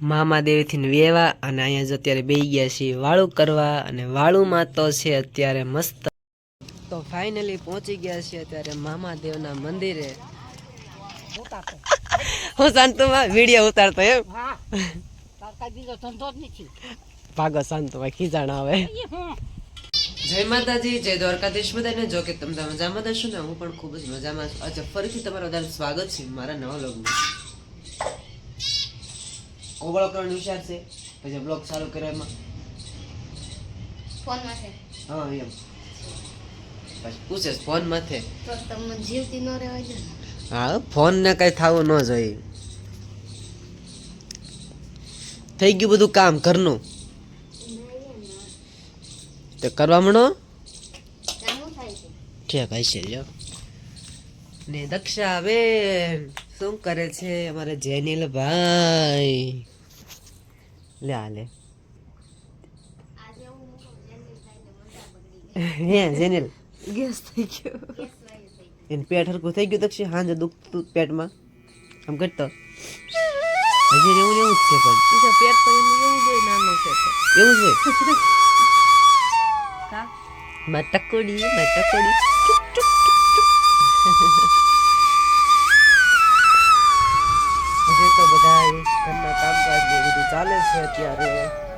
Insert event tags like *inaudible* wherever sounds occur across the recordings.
મામા દેવીથી વેવા અને અહીંયા જો અત્યારે બેસી ગયા છીએ વાળું કરવા અને વાળુંમાં તો છે અત્યારે મસ્ત. તો ફાઇનલી પહોંચી ગયા છીએ અત્યારે મામા દેવના મંદિરે. હું શાંતુમાં વીડિયો ઉતારતો એમ. ભાગો શાંતુમાં ખીજાણ આવે. જય માતાજી જય દ્વારકાધીશ બધાને. જો કે તમે મજામાં હશો ને હું પણ ખૂબ જ મજામાં છું. આજે ફરીથી તમારું બધાનું સ્વાગત છે મારા નવા બ્લોગમાં કોબળો કરવાનો વિચાર છે. પછી બ્લોગ ચાલુ કર્યો એમાં. ફોનમાં છે હા એમ. પછી પૂછે ફોન માથે તો તમને જીવતી ન રહેવા દે હા ફોન ને કઈ થવું ન જોઈએ. થઈ ગયું બધું કામ ઘરનું? તો કરવા મળો? ઠીક હશે જો ને દક્ષા બેન શું કરે છે અમારે જેનિલ ભાઈ લે આ લે. આજે હું જેનિલ *laughs* ગેસ થઈ ગયો. એને પેટ હરકું થઈ ગયું તક્ષી હાંજે દુખતું પેટમાં. આમ કરતો હજી એવું એવું જ છે પણ. પેટ તો એનું એવું જ હોય નાનો છે તો. એવું છે *laughs* મા ટકોડી મા ટકોડી. ચુક ટુક, ચાલે છે અત્યારે.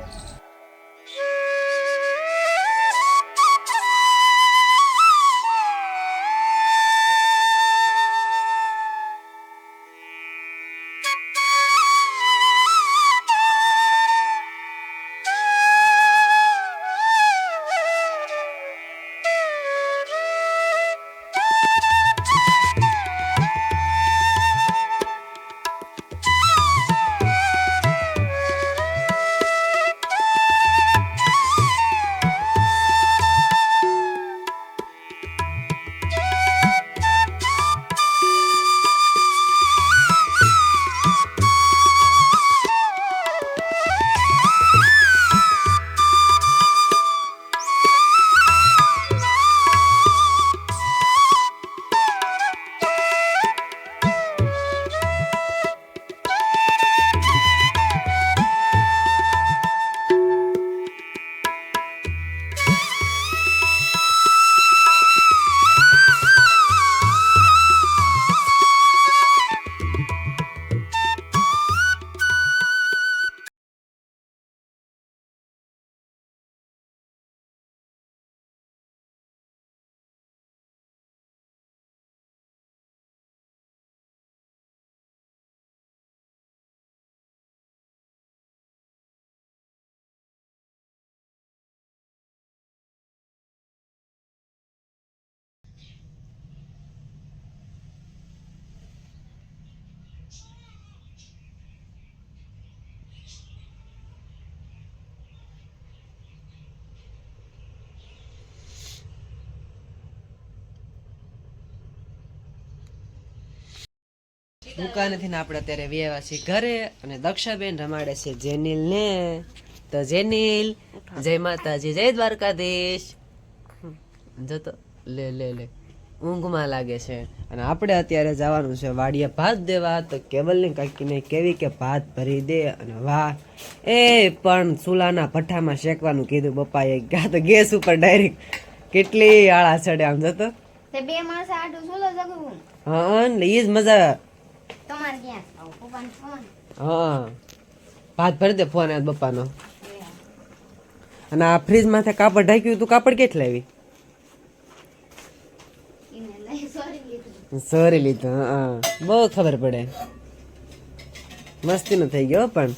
દુકાનેથી ને આપણે અત્યારે વ્યવા છીએ ઘરે અને દક્ષાબેન રમાડે છે જેનિલ ને તો જેનિલ જય માતાજી જય દ્વારકાધીશ. જતો લે લે લે. ઊંઘમાં લાગે છે. અને આપણે અત્યારે જવાનું છે વાડીએ ભાત દેવા. તો કેવલની કાકીને કેવી કે ભાત ભરી દે અને વાહ. એ પણ ચૂલાના ભઠ્ઠામાં શેકવાનું કીધું બપાએ ગયા તો ગેસ ઉપર ડાયરેક્ટ કેટલી આળા ચડે આમ જતો બે માણસ આડું ચૂલો જગવું. હા એ જ મજા તમારે ક્યાં આવું પપ્પાને ફોન હા. ભાત ભરી દે ફોન આ બપ્પાનો અને આ ફ્રીજ માથે કાપડ ઢાંક્યું તું કાપડ કેટલી લાવી? સોરી લીધું. હા બહુ ખબર પડે. મસ્તી નો થઈ ગયો પણ.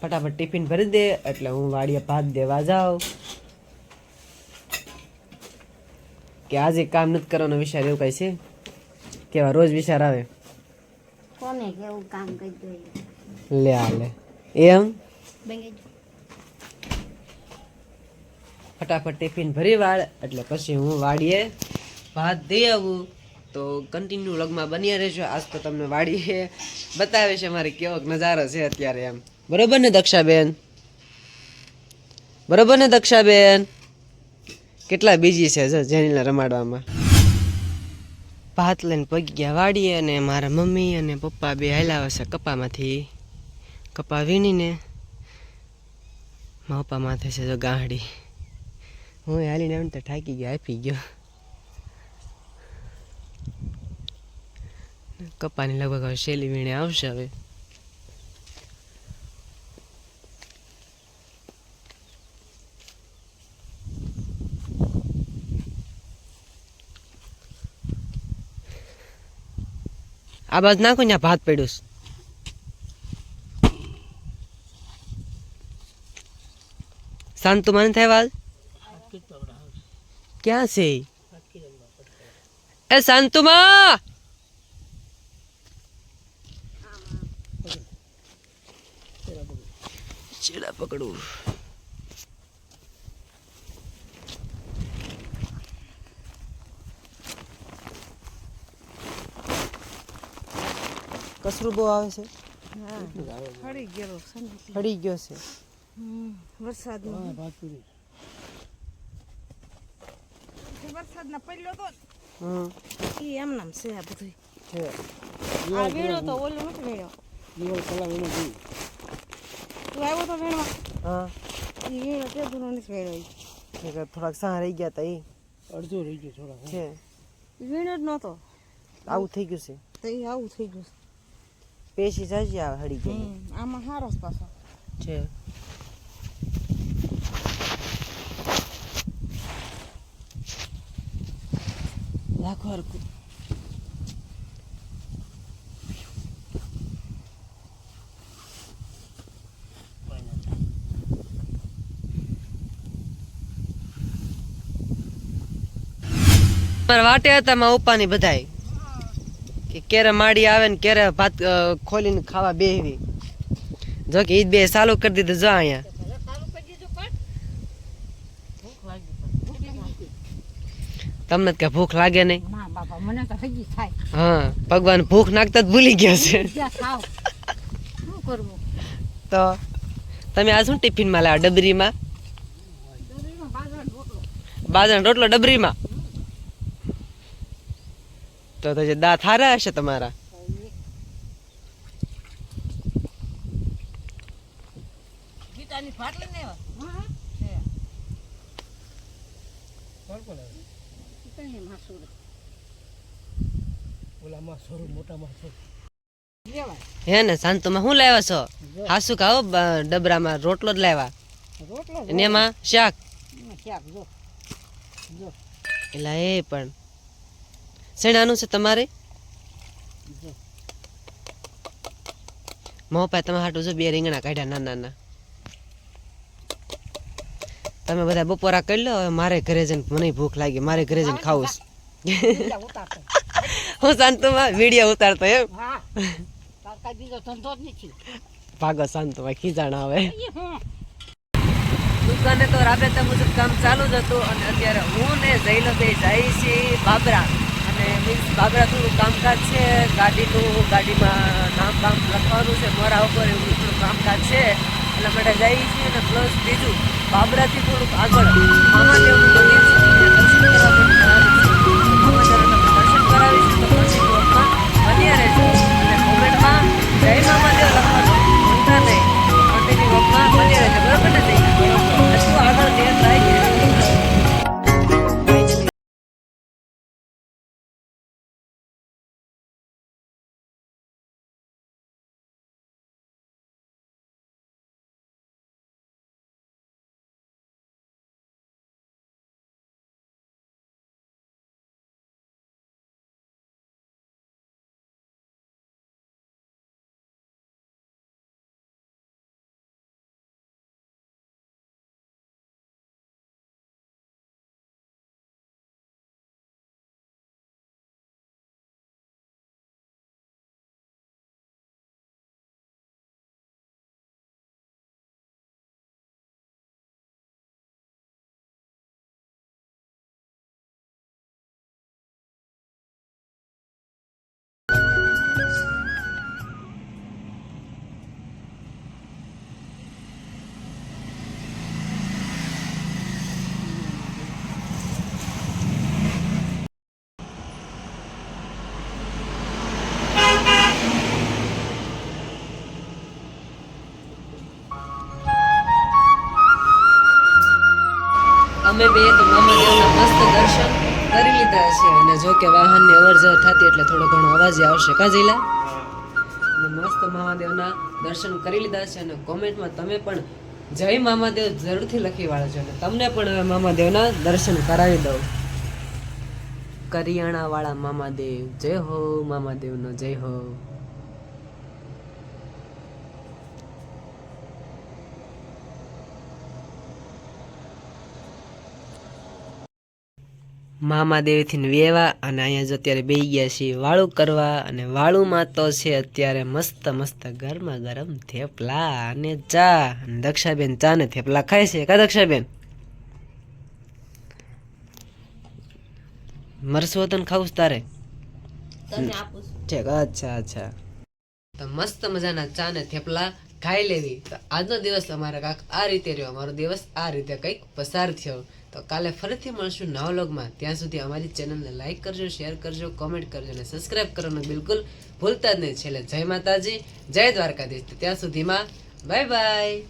ફટાફટ ટિફિન ભરી દે એટલે હું વાડીએ ભાત દેવા જાઉં. કે આજે કામ નથી કરવાનો વિચાર એવું કઈ છે? કેવા રોજ વિચાર આવે? કોને કેવું કામ કરી દો લે આલે એમ? ફટાફટ ટિફિન ભરી વાળ એટલે પછી હું વાડીએ ભાત દઈ આવું. તો કન્ટિન્યુ લગમાં બન્યા રહેજો. આજ તો તમને વાડીએ બતાવે છે મારે કેવો નજારો છે અત્યારે એમ. બરોબર ને દક્ષાબેન? બરોબર ને દક્ષાબેન? કેટલા બીજી છે જેનીને રમાડવામાં. ભાત લઈને પગી ગયા વાડીએ અને મારા મમ્મી અને પપ્પા બે હાલાવે છે કપામાંથી. કપા વીણીને માપા માથે છે જો ગાંહડી હું હાલીને એમ તો થાકી ગયો આપી ગયો. કપાની લગભગ હવે શેલી વીણે આવશે હવે. આ બાજ નાખો ને ભાત પડ્યું છે. તો મને થાય વાત? ક્યાં છે? એ શાંતુમાં ચેડા પકડું. કસરું બહુ આવે છે. ગયેલો છે ને. ગયો છે. વરસાદ વરસાદના. પડ્યો તો હમ. એ એમ નામ છે આ બધું છે. આ વીણો તો ઓલો નથી વીણ્યો. તું આવ્યો તો વીણવા? હા. એ વીણો તે દૂરો નથી કે થોડાક સાહ રહી ગયા તા એ અડધો રહી ગયો થોડાક છે. વીણો જ નહોતો. આવું થઈ ગયું છે. તો આવું થઈ ગયું પેશી સાજી આવે હળી ગઈ. આમાં સારો પાછો. છે. રાખો હરકું પર વાટે હતા માં ઉપાની બધાય. કે ક્યારે માડી આવે ને ક્યારે ભાત ખોલીને ખાવા બેહવી. જો કે ઈદ બે ચાલુ કરી દીધું, જો અહીંયા. તમને કે ભૂખ લાગે નહીં? હા, ભગવાન ભૂખ નાખતા જ ભૂલી ગયા છે. તો તમે આ શું ટિફિનમાં લાવ્યા, ડબરીમાં? બાજરાનો રોટલો ડબરીમાં? તો તો દાંત હારા હશે તમારા? હે. ને શાંતુમાં શું લાવ્યા છો? હાસુ ખાઓ ડબરામાં રોટલો જ લાવ્યા? એમાં શાક? એટલે શાક જો. જો. એ પણ. શેણાનું છે તમારે? મો મોપા તમે હાટું જો બે રીંગણા કાઢ્યા નાના નાના. તમે બધા બપોરા કરી લો હવે મારે ઘરે જઈને મને ભૂખ લાગી મારે ઘરે જઈને ખાવું છે. હું શાંતુમાં વીડિયો ઉતારતો એમ. ભાગો શાંતુમાં ખીજાણ આવે. દુકાને તો રાબેતા મુજબ કામ ચાલુ જ હતું અને અત્યારે હું ને જઈલો બે જાય છે બાબરા. અને મીન્સ બાબરા થોડું કામકાજ છે, ગાડીનું, ગાડીમાં નામ બામ લખવાનું છે, મોરા ઉપર એવું થોડું કામકાજ છે. એટલા માટે જઈએ છીએ અને પ્લસ બીજું, બાબરાથી થોડુંક આગળ મહાદેવનું મંદિર છે દર્શન કરવા દર્શન કરાવીશું તો પછી બ્લોગમાં બન્યા અને કોમેન્ટમાં જય મહાદેવ લખવાનું ભૂલતા નહીં. કન્ટિન્યુ બ્લોગમાં બન્યા રહેજો બરોબર ને અમે બે તો મામાદેવના મસ્ત દર્શન કરી લીધા છે. અને જો કે વાહનની અવર જવર થતી એટલે થોડો ઘણો અવાજ આવશે. કાજીલા અને મસ્ત મહાદેવના દર્શન કરી લીધા છે અને કોમેન્ટમાં તમે પણ જય મામાદેવ જરૂરથી લખી વાળજો અને તમને પણ હવે મામાદેવના દર્શન કરાવી દઉં. કરિયાણાવાળા મામાદેવ જય હો મામાદેવનો જય હો. મામાદેવથી વેવા અને અહીંયા જ અત્યારે બે ગયા છીએ વાળું કરવા અને વાળુમાં તો છે અત્યારે મસ્ત મસ્ત ગરમા ગરમ થેપલા અને ચા. દક્ષાબેન ચા ને થેપલા ખાય છે. કા દક્ષાબેન? મરસું તને ખાવું તારે? ઠીક અચ્છા અચ્છા. તો મસ્ત મજાના ચા ને થેપલા ખાઈ લેવી. તો આજનો દિવસ અમારે કાંક આ રીતે રહ્યો. અમારો દિવસ આ રીતે કંઈક પસાર થયો. તો કાલે ફરીથી મળશું નવા લોગમાં ત્યાં સુધી અમારી ચેનલને લાઈક કરજો શેર કરજો કોમેન્ટ કરજો અને સબસ્ક્રાઇબ કરવાનું બિલકુલ ભૂલતા જ નહીં. છેલ્લે જય માતાજી, જય દ્વારકાધીશ. ત્યાં સુધીમાં બાય બાય